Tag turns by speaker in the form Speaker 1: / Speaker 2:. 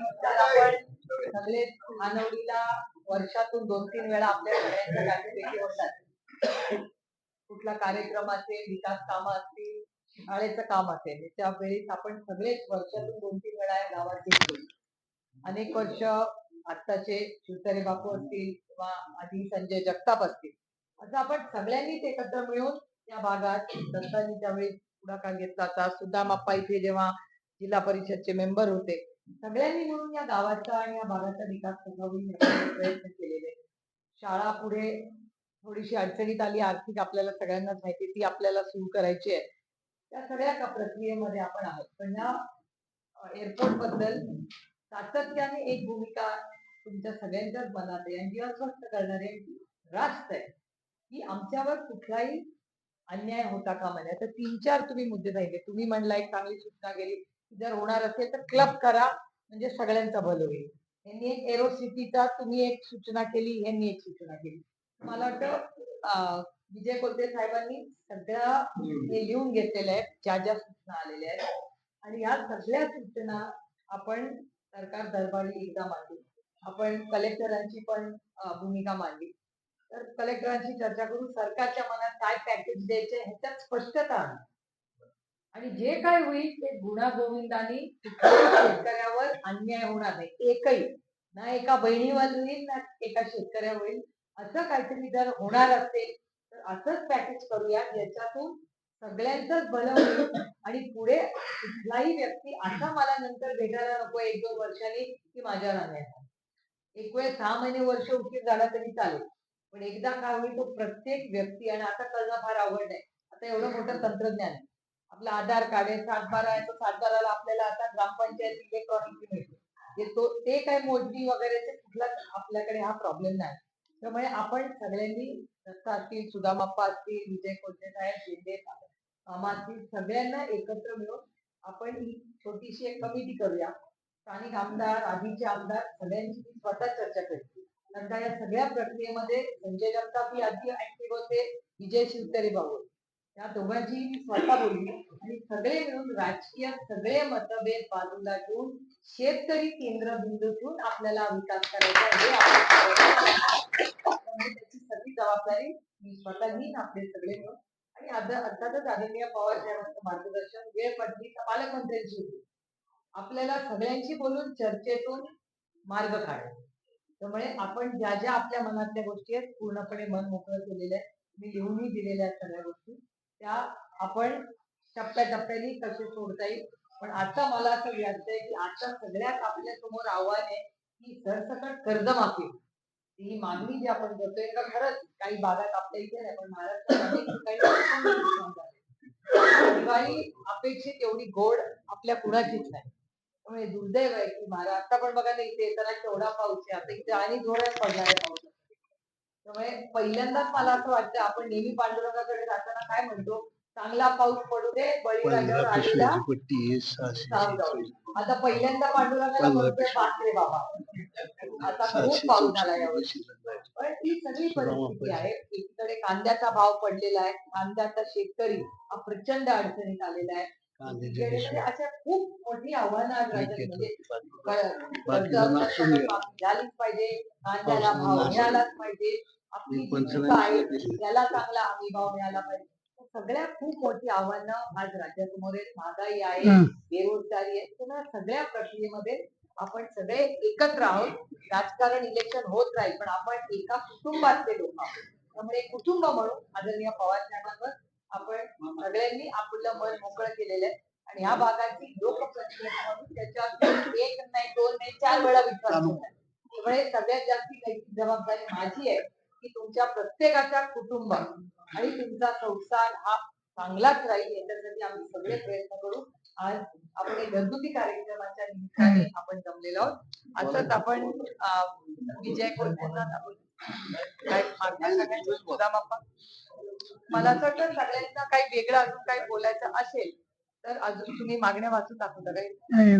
Speaker 1: आपण सगळे खानवडीला वर्षातून दोन तीन वेळा आपल्या सगळ्यांच्या गाठीभेटी होतात. कुठला कार्यक्रम असेल विकास कामं असतील शाळेचं काम असेल त्यावेळेस आपण सगळेच वर्षातून दोन तीन वेळा या गावात भेटतो अनेक वर्ष आत्ताचे शिवतारे बापू असतील किंवा आधी संजय जगताप असतील. असं आपण सगळ्यांनीच एकत्र मिळून या भागात दत्तांनी त्यावेळी पुढाकार घेतला होता सुदामाप्पा इथे जेव्हा जिल्हा परिषदचे मेंबर होते सगळ्यांनी मिळून या गावाचा आणि या भागाचा विकास कसा होईल प्रयत्न केलेले. शाळा पुढे थोडीशी अडचणीत आली आर्थिक आपल्याला सगळ्यांनाच माहिती ती आपल्याला सुरू करायची आहे. त्या सगळ्या का प्रक्रियेमध्ये आपण आहोत. पण या एअरपोर्टबद्दल सातत्याने एक भूमिका तुमच्या सगळ्यांच्याच मनात आहे आणि जी अस्वस्थ करणारे रास्त आहे. की आमच्यावर कुठलाही अन्याय होता का म्हणजे तर तीन चार तुम्ही मुद्दे सांगितले. तुम्ही म्हणला एक चांगली सूचना केली. जर होणार असेल तर क्लब करा म्हणजे सगळ्यांचं भलं होईल. यांनी एक एरो सिटीचा तुम्ही एक सूचना केली यांनी एक सूचना केली. मला वाटतं विजय कोलते साहेबांनी सगळ्या हे लिहून घेतलेल्या आहेत ज्या ज्या सूचना आलेल्या आहेत. आणि या सगळ्या सूचना आपण सरकार दरबारी एकदा मांडू आपण कलेक्टरांची पण भूमिका मांडली. तर कलेक्टरांशी चर्चा करून सरकारच्या मनात काय पॅकेज द्यायचे ह्याच्यात स्पष्टता आणि जे काय होईल ते गुणा गोविंदानी शेतकऱ्यावर अन्याय होणार नाही. एकही ना एका बहिणीवर होईल ना एका शेतकऱ्यावर. होईल असं काहीतरी जर होणार असेल तर असंच पॅकेज करूया ज्याच्यातून सगळ्यांचंच भलं होईल आणि पुढे कुठलाही व्यक्ती असा मला नंतर भेटायला नको एक दोन वर्षांनी की माझ्या अन्याय एक वेळ सहा महिने वर्ष उशीर झाला तरी चालेल. पण एकदा काय होईल तो प्रत्येक व्यक्ती आणि आता करणं फार अवघड आहे. आता एवढं मोठं तंत्रज्ञान आहे. आपलं आधार कार्ड आहे सातबारा आहे तो सातबाराला आपल्याला आता ग्रामपंचायत इलेक्ट्रॉनिक मिळते. म्हणजे तो ते काय मोजणी वगैरेचे कुठलाच आपल्याकडे हा प्रॉब्लेम नाही. त्यामुळे आपण सगळ्यांनी दत्ता असतील सुदामाप्पा असतील विजय कोल्हे साहेब शिंदे असतील सगळ्यांना एकत्र मिळून आपण ही छोटीशी एक कमिटी करूया. स्थानिक आमदार आधीचे आमदार सगळ्यांची मी स्वतः चर्चा करते. नंतर या सगळ्या प्रक्रियेमध्ये संजय जगताप ही आधी ऍक्टिव्ह होते विजय शिवतरे भाऊ त्या दोघांची स्वतः बोलली. आणि सगळे मिळून राजकीय सगळे मतभेद बाजूला ठेवून शेतकरी केंद्रबिंदू ठेवून आपल्याला विकास करायचा आहे. हे त्याची सगळी जबाबदारी मी स्वतः घेईन आपले सगळे मिळून. आणि आता अर्थातच आदरणीय पवार साहेबांचं मार्गदर्शन वेळ पडली तर पालकमंत्र्यांची होती. आपल्याला सगळ्यांशी बोलून चर्चेतून मार्ग काढायचा त्यामुळे आपण ज्या ज्या आपल्या मनातल्या गोष्टी आहेत पूर्णपणे मन मोकळं केलेलं आहे. मी लिहूनही दिलेल्या आहेत सगळ्या गोष्टी. त्या आपण टप्प्याटप्प्याने कसे सोडता येईल. पण आता मला असं वाटतंय की आता सगळ्यात आपल्यासमोर आव्हान आहे की सरसकट कर्जमाफी ही मागणी जी आपण करतोय का खरंच काही भागात आपल्या इथे नाही पण महाराष्ट्रात दिवाळी अपेक्षित एवढी गोड आपल्या कुणाचीच नाही. त्यामुळे दुर्दैव आहे की महाराष्ट्र आता पण बघा ना इथे येताना केवढा पाऊस आहे. आता इथे आणि जोरात पडणार आहे पाऊस. त्यामुळे पहिल्यांदाच मला असं वाटतं आपण नेहमी पांडुरंगाकडे जाताना काय म्हणतो चांगला पाऊस पडू दे बळीराजावर आलेला. आता पहिल्यांदा पांडुरंगाला म्हणतोय. बापरे बाबा आता खूप पाऊस झाला यावर्षी. पण ही सगळी परिस्थिती. आहे एकीकडे कांद्याचा भाव पडलेला आहे कांद्याचा शेतकरी हा प्रचंड अडचणीत आलेला आहे. अशा खूप मोठी आव्हानं आज राज्यात म्हणजे झालीच पाहिजे कांद्याला भाव मिळालाच पाहिजे. आपली. त्याला चांगला हमी भाव मिळाला पाहिजे. सगळ्या खूप मोठी आव्हानं आज राज्यासमोर आहेत. महागाई आहे. बेरोजगारी आहे. तर सगळ्या प्रक्रियेमध्ये आपण सगळे एकत्र आहोत. राजकारण इलेक्शन होत राहील पण आपण एका कुटुंबातले लोक आहोत. त्यामुळे कुटुंब म्हणून आदरणीय पवार साहेबांवर आपण सगळ्यांनी आपलं मन मोकळं केलेलं आहे. आणि ह्या भागाची लोकप्रतिनिधी म्हणून त्याच्यावर एक नाही दोन नाही चार वेळा विश्वास. त्यामुळे सगळ्यात जास्त नैतिक जबाबदारी माझी आहे की तुमच्या प्रत्येकाच्या कुटुंब आणि तुमचा संसार हा चांगलाच राहील याच्यासाठी आम्ही सगळे प्रयत्न करू. आज आपण घरगुती कार्यक्रमाच्या निमित्ताने आपण जमलेलो आहोत. असंच आपण विजय सुदामाप्पा मला असं वाटतं सगळ्यांना काही वेगळं अजून काही बोलायचं असेल तर अजून तुम्ही मागण्या वाचून दाखवता काही